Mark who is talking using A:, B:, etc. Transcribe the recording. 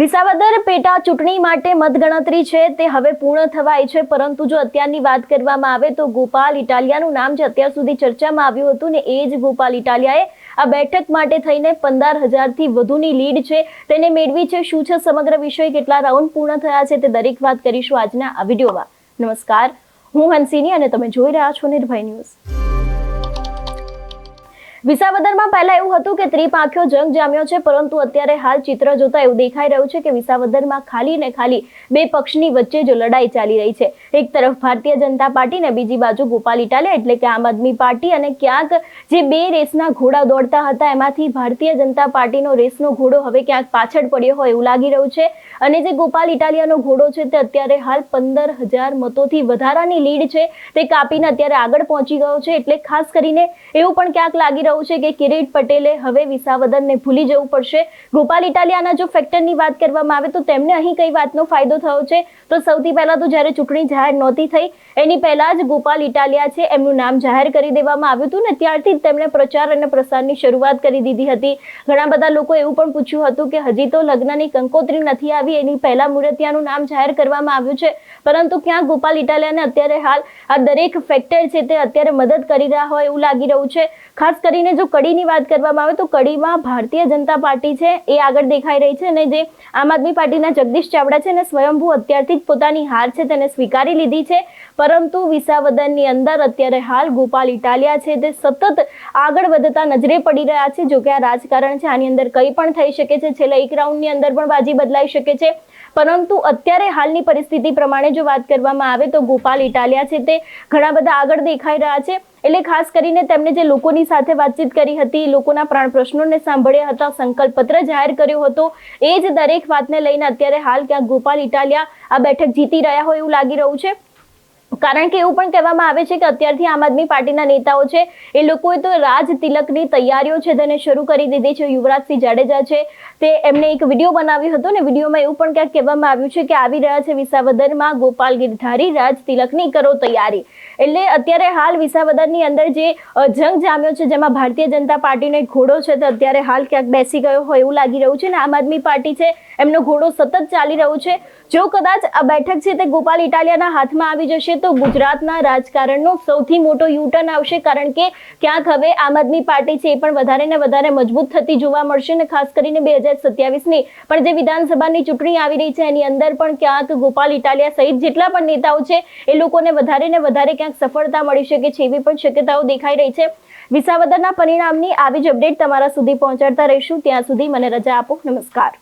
A: વિસાવદર પેટા ચૂંટણી માટે મતગણતરી છે, તે હવે પૂર્ણ થવાય છે, પરંતુ જો અત્યારની વાત કરવામાં આવે તો ગોપાલ ઇટાલિયાનું નામ જે અત્યાર સુધી ચર્ચામાં આવ્યું હતું ને એ જ ગોપાલ ઇટાલિયાએ આ બેઠક માટે થઈને પંદર હજારથી વધુની લીડ છે, તેને મેળવી છે. શું છે સમગ્ર વિષય? કેટલા રાઉન્ડ પૂર્ણ થયા છે તે દરેક વાત કરીશું આજના આ વિડીયોમાં. નમસ્કાર, હું હંસિની અને તમે જોઈ રહ્યા છો નિર્ભય ન્યૂઝ. વિસાવદરમાં પહેલા એવું હતું કે ત્રિપાંખ્યો જંગ જામ્યો છે, પરંતુ અત્યારે હાલ ચિત્ર જોતા એવું દેખાઈ રહ્યું છે કે વિસાવદરમાં ખાલી ને ખાલી બે પક્ષની વચ્ચે જો લડાઈ ચાલી રહી છે. એક તરફ ભારતીય જનતા પાર્ટી ને બીજી બાજુ ગોપાલ ઇટાલિયા એટલે કે આમ આદમી પાર્ટી અને ક્યાંક જે બે રેસના ઘોડા દોડતા હતા, એમાંથી ભારતીય જનતા પાર્ટીનો રેસનો ઘોડો હવે ક્યાંક પાછળ પડ્યો હોય એવું લાગી રહ્યું છે. અને જે ગોપાલ ઇટાલિયાનો ઘોડો છે તે અત્યારે હાલ પંદર હજાર મતોથી વધારાની લીડ છે. તે કાપીને અત્યારે આગળ પહોંચી ગયો છે, એટલે ખાસ કરીને એવું પણ ક્યાંક લાગી રહ્યું છે કે કિરીટ પટેલે હવે વિસાવદનને ભૂલી જવું પડશે. ગોપાલ ઇટાલિયાના જો ફેક્ટરની વાત કરવામાં આવે તો તેમને અહીં કઈ વાતનો ફાયદો થયો છે? તો સૌથી પહેલા તો જ્યારે ચૂંટણી જાહેર નહોતી થઈ, એની પહેલા જ ગોપાલ ઇટાલિયા છે એમનું નામ જાહેર કરી દેવામાં આવ્યું હતું ને ત્યારથી તેમણે પ્રચાર અને પ્રસારની શરૂઆત કરી દીધી હતી. ઘણા બધા લોકો એવું પણ પૂછ્યું હતું કે હજી તો લગ્નની કંકોત્રી નથી આવી, એની પહેલા મૂર્તિયાનું નામ જાહેર કરવામાં આવ્યું છે. પરંતુ ક્યાં ગોપાલ ઇટાલિયાને અત્યારે હાલ આ દરેક ફેક્ટર છે તે અત્યારે મદદ કરી રહ્યા હોય એવું લાગી રહ્યું છે? ખાસ કરીને જો કડીની વાત કરવામાં આવે તો કડીમાં ભારતીય જનતા પાર્ટી છે, એ આગળ દેખાઈ રહી છે અને જે આમ આદમી પાર્ટીના જગદીશ ચાવડા છે અને સ્વયંભૂ અત્યારથી જ પોતાની હાર છે, તેને સ્વીકારી લીધી છે. પરંતુ વિસાવદનની અંદર અત્યારે હાલ ગોપાલ ઇટાલિયા છે, તે સતત આગળ વધતા નજરે પડી રહ્યા છે. જોકે આ રાજકારણ છે, આની અંદર કંઈ પણ થઈ શકે છે. છેલ્લા એક રાઉન્ડની અંદર પણ બાજી બદલાઈ શકે છે. પરંતુ અત્યારે હાલની પરિસ્થિતિ પ્રમાણે જો વાત કરવામાં આવે તો ગોપાલ ઇટાલિયા છે, તે ઘણા બધા આગળ દેખાઈ રહ્યા છે. એટલે ખાસ કરીને તેમણે જે લોકોની સાથે વાતચીત કરી હતી, લોકોના પ્રાણ પ્રશ્નોને સાંભળ્યા હતા સંકલ્પ પત્ર જાહેર કર્યો હતો, એ જ દરેક વાતને લઈને અત્યારે હાલ ક્યાંક ગોપાલ, ઇટાલિયા આ બેઠક જીતી રહ્યા હોય એવું લાગી રહ્યું છે. કારણ કે એવું પણ કહેવામાં આવે છે કે અત્યારથી આમ આદમી પાર્ટીના નેતાઓ છે, એ લોકોએ તો રાજ તિલકની તૈયારીઓ છે તેને શરૂ કરી દીધી છે. યુવરાજસિંહ જાડેજા છે, તે એમને એક વીડિયો બનાવ્યો હતો ને વિડીયોમાં એવું પણ ક્યાંક કહેવામાં આવ્યું છે કે આવી રહ્યા છે વિસાવદરમાં ગોપાલ ગિરધારી રાજ તિલકની કરો તૈયારી. એટલે અત્યારે હાલ વિસાવદરની અંદર જે જંગ જામ્યો છે, જેમાં ભારતીય જનતા પાર્ટીનો એક ઘોડો છે, તે અત્યારે હાલ ક્યાંક બેસી ગયો હોય એવું લાગી રહ્યું છે ને આમ આદમી પાર્ટી છે, એમનો ઘોડો સતત ચાલી રહ્યો છે. જો કદાચ આ બેઠક છે તે ગોપાલ ઇટાલિયાના હાથમાં આવી જશે તો ગુજરાતના રાજકારણનો સૌથી મોટો યુટર્ન આવશે કારણ કે ક્યાંક હવે આમ આદમી પાર્ટી છે એ પણ વધારે ને વધારે મજબૂત થતી જોવા મળશે ને ખાસ કરીને બે હજાર સત્યાવીસની. પણ જે વિધાનસભાની ચૂંટણી આવી રહી છે એની અંદર પણ ક્યાંક ગોપાલ ઇટાલિયા સહિત જેટલા પણ નેતાઓ છે એ લોકોને વધારે ને વધારે ક્યાંક સફળતા મળી શકે છે એવી પણ શક્યતાઓ દેખાઈ રહી છે. વિસાવદરના પરિણામની આવી જ અપડેટ તમારા સુધી પહોંચાડતા રહીશું. ત્યાં સુધી મને રજા આપો. નમસ્કાર.